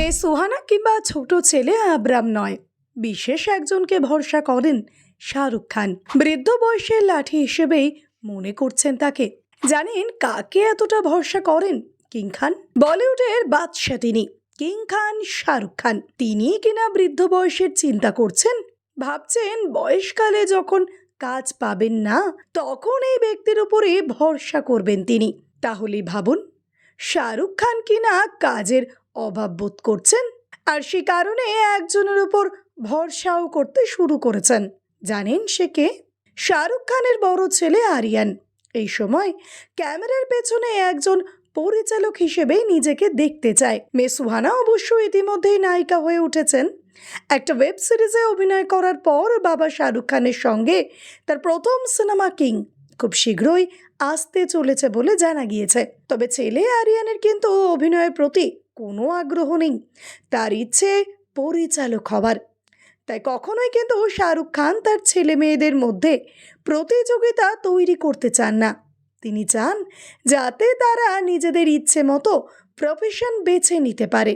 মেয়ে সুহানা কিংবা ছোট ছেলে আবরাম নয়। বিশেষ একজনকে ভরসা করেন শাহরুখ খান। বৃদ্ধ বয়সের লাঠি হিসেবেই মনে করছেন তাকে। জানেন কাকে এতটা ভরসা করেন? কিং খান? বলিউডের বাদশা তিনি। কিং খান, শাহরুখ খান। তিনি কিনা বৃদ্ধ বয়সের চিন্তা করছেন? ভাবছেন বয়সকালে যখন কাজ পাবেন না, তখন এই ব্যক্তির উপরে ভরসা করবেন তিনি। তাহলে ভাবুন, শাহরুখ খান কিনা কাজের অভাব বোধ করছেন আর সে কারণে একজনের উপর ভরসাও করতে শুরু করেছেন। জানেন সে কে? শাহরুখ খানের বড় ছেলে আরিয়ান। এই সময় ক্যামেরার পেছনে একজন পরিচালক হিসেবে নিজেকে দেখতে চায়। মেয়ে সুহানা অবশ্য ইতিমধ্যেই নায়িকা হয়ে উঠেছেন। একটা ওয়েব সিরিজে অভিনয় করার পর বাবা শাহরুখ খানের সঙ্গে তার প্রথম সিনেমা কিং খুব শীঘ্রই আসতে চলেছে বলে জানা গিয়েছে। তবে ছেলে আরিয়ানের কিন্তু অভিনয়ের প্রতি কোনো আগ্রহ নেই। তার ইচ্ছে পরিচালক হবার। তাই কখনোই কিন্তু শাহরুখ খান তার ছেলে মেয়েদের মধ্যে প্রতিযোগিতা তৈরি করতে চান না। তিনি চান যাতে তারা নিজেদের ইচ্ছে মতো প্রফেশন বেছে নিতে পারে।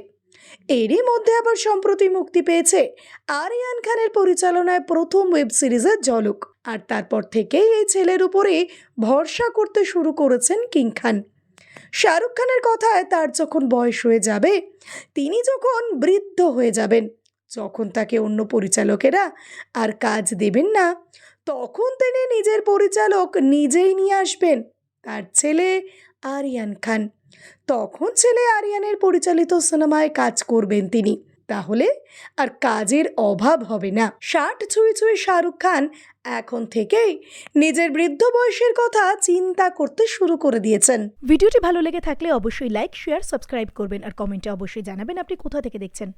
এরই মধ্যে আবার সম্প্রতি মুক্তি পেয়েছে আরিয়ান খানের পরিচালনায় প্রথম ওয়েব সিরিজের ঝলক। আর তারপর থেকেই এই ছেলের উপরে ভরসা করতে শুরু করেছেন কিং খান। শাহরুখ খানের কথায় তার যখন বয়স হয়ে যাবে, তিনি যখন বৃদ্ধ হয়ে যাবেন, যখন তাকে অন্য পরিচালকেরা আর কাজ দেবেন না, তখন তিনি নিজের পরিচালক নিজেই নিয়ে আসবেন। তার ছেলে আরিয়ান খান। তখন ছেলে আরিয়ানের পরিচালিত সিনেমায় কাজ করবেন তিনি। তাহলে আর কাজের অভাব হবে না। ষাট ছুঁয়ে ছুঁয়ে শাহরুখ খান এখন থেকেই নিজের বৃদ্ধ বয়সের কথা চিন্তা করতে শুরু করে দিয়েছেন। ভিডিওটি ভালো লেগে থাকলে অবশ্যই লাইক, শেয়ার, সাবস্ক্রাইব করবেন। আর কমেন্টে অবশ্যই জানাবেন আপনি কোথা থেকে দেখছেন।